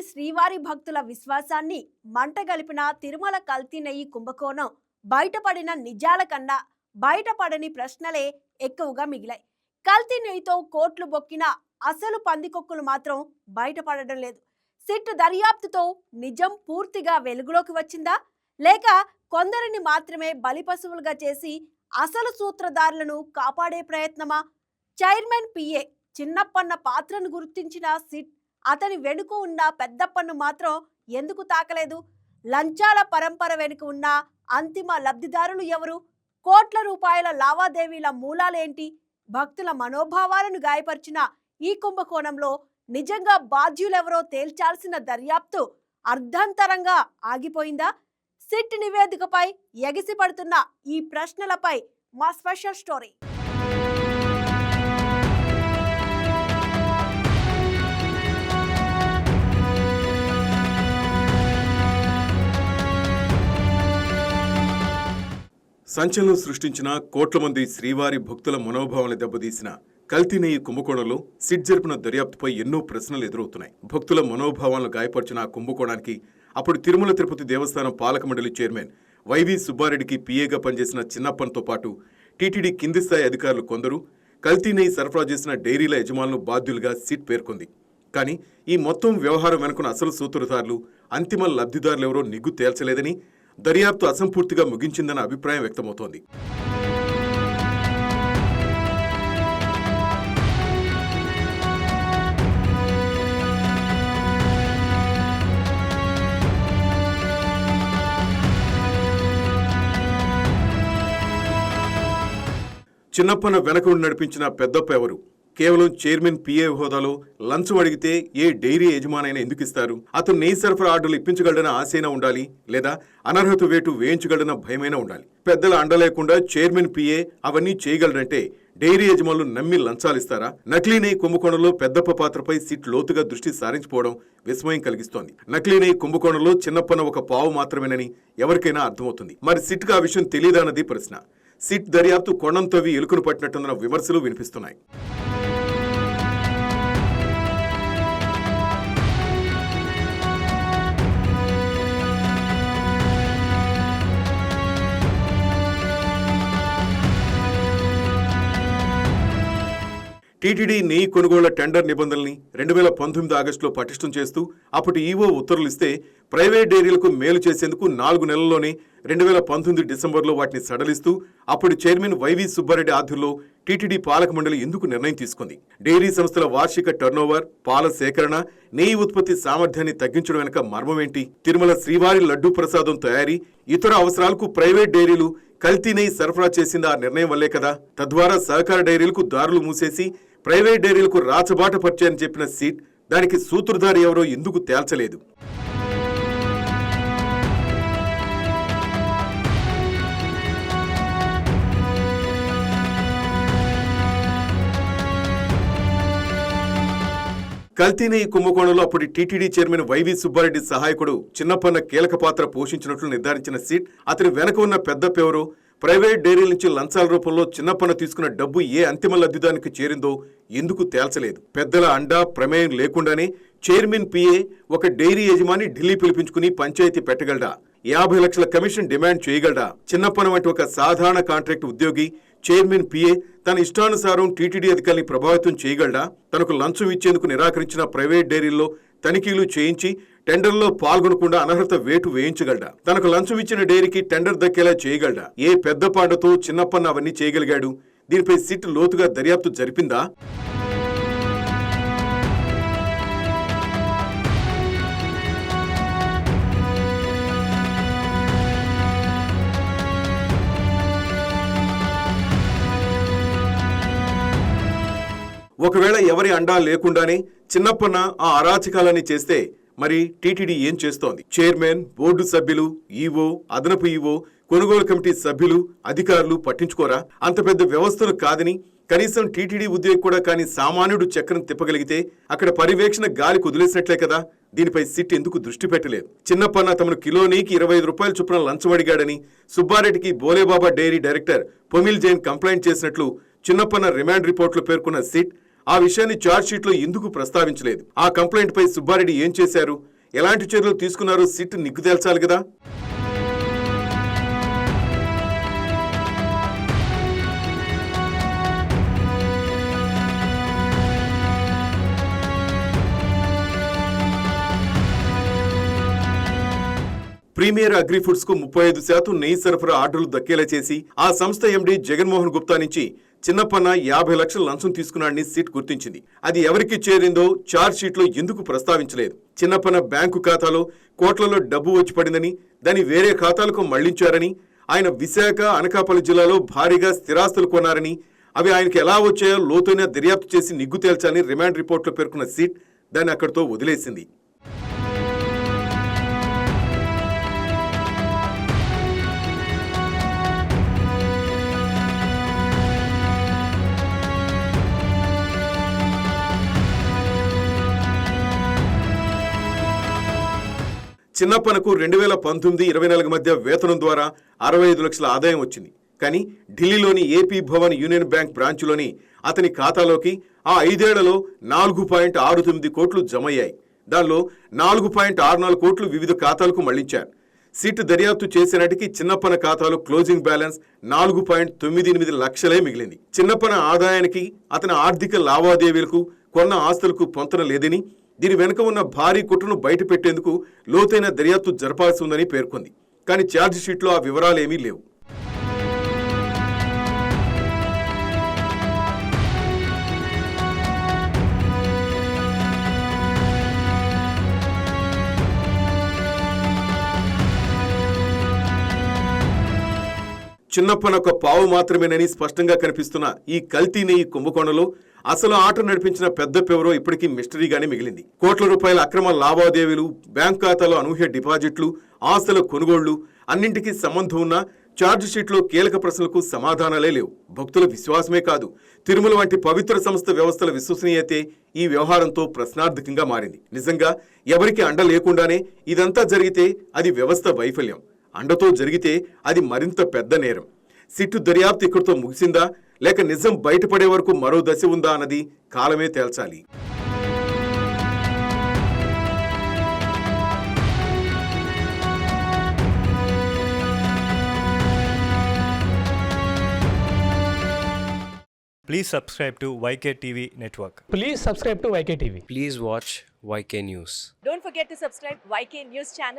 మంది శ్రీవారి భక్తుల విశ్వాసాన్ని మంటగలిపిన తిరుమల కల్తీ నెయ్యి కుంభకోణం. బయటపడిన నిజాల కన్నా బయటపడని ప్రశ్నలే ఎక్కువగా మిగిలాయి. కల్తీ నెయ్యితో కోట్లు బొక్కిన అసలు పందికొక్కులు మాత్రం బయటపడడం లేదు. సిట్ దర్యాప్తుతో నిజం పూర్తిగా వెలుగులోకి వచ్చిందా? లేక కొందరిని మాత్రమే బలిపశువులుగా చేసి అసలు సూత్రధారులను కాపాడే ప్రయత్నమా? చైర్మన్ పిఏ చిన్నప్పన్న పాత్రను గుర్తించిన సిట్ అతని వెనుక ఉన్న పెద్దప్పను మాత్రం ఎందుకు తాకలేదు? లంచాల పరంపర వెనుక ఉన్న అంతిమ లబ్ధిదారులు ఎవరు? కోట్ల రూపాయల లావాదేవీల మూలాలేంటి? భక్తుల మనోభావాలను గాయపరిచిన ఈ కుంభకోణంలో నిజంగా బాధ్యులెవరో తేల్చాల్సిన దర్యాప్తు అర్ధంతరంగా ఆగిపోయిందా? సిట్ నివేదికపై ఎగిసిపడుతున్న ఈ ప్రశ్నలపై మా స్పెషల్ స్టోరీ. సంచలనం సృష్టించిన కోట్ల మంది శ్రీవారి భక్తుల మనోభావాలను దెబ్బతీసిన కల్తీ నెయ్యి కుంభకోణంలో సిట్ జరిపిన దర్యాప్తుపై ఎన్నో ప్రశ్నలు ఎదురవుతున్నాయి. భక్తుల మనోభావాలను గాయపరిచిన కుంభకోణానికి అప్పుడు తిరుమల తిరుపతి దేవస్థానం పాలక మండలి చైర్మన్ వైవి సుబ్బారెడ్డికి పీఏగా పనిచేసిన చిన్నప్పనితో పాటు టీటీడీ కింది స్థాయి అధికారులు కొందరు కల్తీ నెయ్యి సరఫరా చేసిన డైరీల యజమానులు బాధ్యులుగా సిట్ పేర్కొంది. కానీ ఈ మొత్తం వ్యవహారం వెనుకున్న అసలు సూత్రధారులు అంతిమ లబ్ధిదారులెవరో నిగ్గు తేల్చలేదని దర్యాప్తు అసంపూర్తిగా ముగించిందన్న అభిప్రాయం వ్యక్తమవుతోంది. చిన్నప్పన వెనక నడిపించిన పెద్దప్ప ఎవరు? కేవలం చైర్మన్ పిఏ హోదాలో లంచం అడిగితే ఏ డైరీ యజమానైనా ఎందుకు ఇస్తారు? అతను నెయ్యి సరఫరా ఆర్డర్లు ఇప్పించగలడన ఆశైనా ఉండాలి లేదా అనర్హత వేటు వేయించగలడన భయమైనా ఉండాలి. పెద్దల అండ లేకుండా చైర్మన్ పిఏ అవన్నీ చేయగలడంటే డైరీ యజమానులు నమ్మి లంచాలిస్తారా నకిలీ నెయ్యి కుంభకోణంలో పెద్దప్ప పాత్రపై సిట్ లోతుగా దృష్టి సారించిపోవడం విస్మయం కలిగిస్తోంది. నకిలీ నెయ్యి కుంభకోణంలో చిన్నప్పన ఒక పావు మాత్రమేనని ఎవరికైనా అర్థమవుతుంది. మరి సిట్కు ఆ విషయం తెలియదన్నది ప్రశ్న. సిట్ దర్యాప్తు కొండంతవి ఎలుకను పట్టినట్టున్న విమర్శలు వినిపిస్తున్నాయి. టీటీడీ నెయ్యి కొనుగోళ్ళ టెండర్ నిబంధనల్ని రెండు వేల పంతొమ్మిది ఆగస్టులో పటిష్టం చేస్తూ అప్పటి ఈవో ఉత్తర్వులు ఇస్తే ప్రైవేట్ డైరీలకు మేలు చేసేందుకు నాలుగు నెలల్లోనే రెండు వేల పంతొమ్మిది డిసెంబర్లో వాటిని సడలిస్తూ అప్పుడు చైర్మన్ వైవి సుబ్బారెడ్డి ఆధ్వర్యంలో టీటీడీ పాలక మండలి ఎందుకు నిర్ణయం తీసుకుంది? డైరీ సంస్థల వార్షిక టర్నోవర్ పాల సేకరణ నెయ్యి ఉత్పత్తి సామర్థ్యాన్ని తగ్గించడం వెనుక మర్మమేంటి? తిరుమల శ్రీవారి లడ్డూ ప్రసాదం తయారీ ఇతర అవసరాలకు ప్రైవేట్ డైరీలు కల్తీ నెయ్యి సరఫరా చేసింది ఆ నిర్ణయం వల్లే కదా? తద్వారా సహకార డైరీలకు దారులు మూసేసి ప్రైవేట్ డైరీలకు రాచబాట పరిచయని చెప్పిన సీట్ దానికి సూత్రధారి ఎవరో ఎందుకు తేల్చలేదు? కల్తీనే ఈ కుంభకోణంలో అప్పటి టీటీడీ చైర్మన్ వైవి సుబ్బారెడ్డి సహాయకుడు చిన్నప్పన్న కీలక పాత్ర పోషించినట్లు నిర్ధారించిన సీట్ అతని వెనక ఉన్న పెద్దప్పెవరో ప్రైవేట్ డైరీల నుంచి లంచాల రూపంలో చిన్నప్పన్న తీసుకున్న డబ్బు ఏ అంతిమ లబ్ధిదానికి చేరిందో ఎందుకు తేల్చలేదు? పెద్దల అండా ప్రమేయం లేకుండానే చైర్మన్ పిఏ ఒక డైరీ యజమాని ఢిల్లీ పిలిపించుకుని పంచాయతీ పెట్టగలడా? యాభై లక్షల కమిషన్ డిమాండ్ చేయగలడా? చిన్నప్పన వంటి ఒక సాధారణ కాంట్రాక్ట్ ఉద్యోగి చైర్మన్ పిఏ తన ఇష్టానుసారం టీటీడీ అధికారిని ప్రభావితం చేయగలడా? తనకు లంచం ఇచ్చేందుకు నిరాకరించిన ప్రైవేట్ డైరీల్లో తనిఖీలు చేయించి టెండర్లో పాల్గొనకుండా అనర్హత వేటు వేయించగలడా? తనకు లంచం ఇచ్చిన డైరీకి టెండర్ దక్కేలా చేయగలడా? ఏ పెద్ద పాటతో చిన్నప్పన్న అవన్నీ చేయగలిగాడు? దీనిపై సిట్ లోతుగా దర్యాప్తు జరిపిందా? ఒకవేళ ఎవరి అండా లేకుండానే చిన్నప్పన్న ఆ అరాచకాలని చేస్తే మరి టీటీడీ ఏం చేస్తోంది? చైర్మన్ బోర్డు సభ్యులు ఈవో అదనపు ఈవో కొనుగోలు కమిటీ సభ్యులు అధికారులు పట్టించుకోరా? అంత పెద్ద వ్యవస్థలు కాదని కనీసం టీటీడీ ఉద్యోగి కూడా కాని సామాన్యుడు చక్రం తిప్పగలిగితే అక్కడ పర్యవేక్షణ గాలి కుదిలేసినట్లే కదా? దీనిపై సిట్ ఎందుకు దృష్టి పెట్టలేదు? చిన్నప్పన్న తమను కిలోనీకి ఇరవై ఐదు రూపాయల చొప్పున లంచం అడిగాడని సుబ్బారెడ్డికి Bhole Baba dairy director Pomil Jain complaint చేసినట్లు చిన్నప్పన్న రిమాండ్ రిపోర్ట్లో పేర్కొన్న సిట్ ఆ విషయాన్ని ఛార్జ్ ఎందుకు ప్రస్తావించలేదు? ఆ కంప్లైంట్ పై సుబ్బారెడ్డి ఏం చేశారు? ఎలాంటి చర్యలు తీసుకున్నారో సిట్ నిగ్గు తేల్చాలి కదా. ప్రీమియర్ అగ్రిఫుడ్స్కు ముప్పై ఐదు శాతం నెయ్యి సరఫరా ఆర్డర్లు దక్కేలా చేసి ఆ సంస్థ ఎండీ జగన్మోహన్ గుప్తా నుంచి చిన్నప్పన్న యాభై లక్షల లంచం తీసుకున్నాడని సిట్ గుర్తించింది. అది ఎవరికి చేరిందో చార్జ్ షీట్లో ఎందుకు ప్రస్తావించలేదు? చిన్నప్పన్న బ్యాంకు ఖాతాలో కోట్లలో డబ్బు వచ్చి పడిందని దాన్ని వేరే ఖాతాలకు మళ్ళించారని ఆయన విశాఖ అనకాపల్లి జిల్లాలో భారీగా స్థిరాస్తులు కొన్నారని అవి ఆయనకి ఎలా వచ్చాయో లోతైన దర్యాప్తు చేసి నిగ్గు తేల్చాలని రిమాండ్ రిపోర్ట్లో పేర్కొన్న సిట్ దాన్ని అక్కడితో వదిలేసింది. చిన్నప్పనకు రెండు వేల పంతొమ్మిది ఇరవై నాలుగు మధ్య వేతనం ద్వారా అరవై ఐదు లక్షల ఆదాయం వచ్చింది. కానీ ఢిల్లీలోని ఏపీ భవన్ యూనియన్ బ్యాంక్ బ్రాంచ్లోని అతని ఖాతాలోకి ఆ ఐదేళ్ళలో నాలుగు పాయింట్ ఆరు తొమ్మిది కోట్లు జమయ్యాయి. దానిలో నాలుగు పాయింట్ ఆరు నాలుగు కోట్లు వివిధ ఖాతాలకు మళ్ళించారు. సిట్ దర్యాప్తు చేసినటికి చిన్నప్పన ఖాతాలో క్లోజింగ్ బ్యాలెన్స్ నాలుగు పాయింట్ తొమ్మిది ఎనిమిది లక్షలే మిగిలింది. చిన్నప్పన ఆదాయానికి అతని ఆర్థిక లావాదేవీలకు కొన్న ఆస్తులకు పొంతన లేదని దీని వెనుక ఉన్న భారీ కుట్రను బయటపెట్టేందుకు లోతైన దర్యాప్తు జరపాల్సి ఉందని పేర్కొంది. కానీ ఛార్జ్షీట్లో ఆ వివరాలేమీ లేవు. చిన్నప్పన ఒక పావు మాత్రమేనని స్పష్టంగా కనిపిస్తున్న ఈ కల్తీ నెయ్యి కుంభకోణంలో అసలు ఆట నడిపించిన పెద్ద పెవరో ఇప్పటికీ మిస్టరీగానే మిగిలింది. కోట్ల రూపాయల అక్రమ లావాదేవీలు బ్యాంక్ ఖాతాలో అనూహ్య డిపాజిట్లు ఆస్తుల కొనుగోళ్ళు అన్నింటికీ సంబంధం ఉన్న ఛార్జ్షీట్లో కీలక ప్రశ్నలకు సమాధానాలే లేవు. భక్తుల విశ్వాసమే కాదు. తిరుమల వంటి పవిత్ర సంస్థ వ్యవస్థల విశ్వసనీయతే ఈ వ్యవహారంతో ప్రశ్నార్థకంగా మారింది. నిజంగా ఎవరికి అండ లేకుండానే ఇదంతా జరిగితే అది వ్యవస్థ వైఫల్యం. అండతో జరిగితే అది మరింత పెద్ద నేరం. సిట్టు దర్యాప్తు ఇక్కడితో ముగిసిందా? లేక నిజం బయటపడే వరకు మరో దశ ఉందా అన్నది కాలమే తేల్చాలి. Please subscribe to YK TV network please subscribe to YK TV please watch YK news don't forget to subscribe YK news channel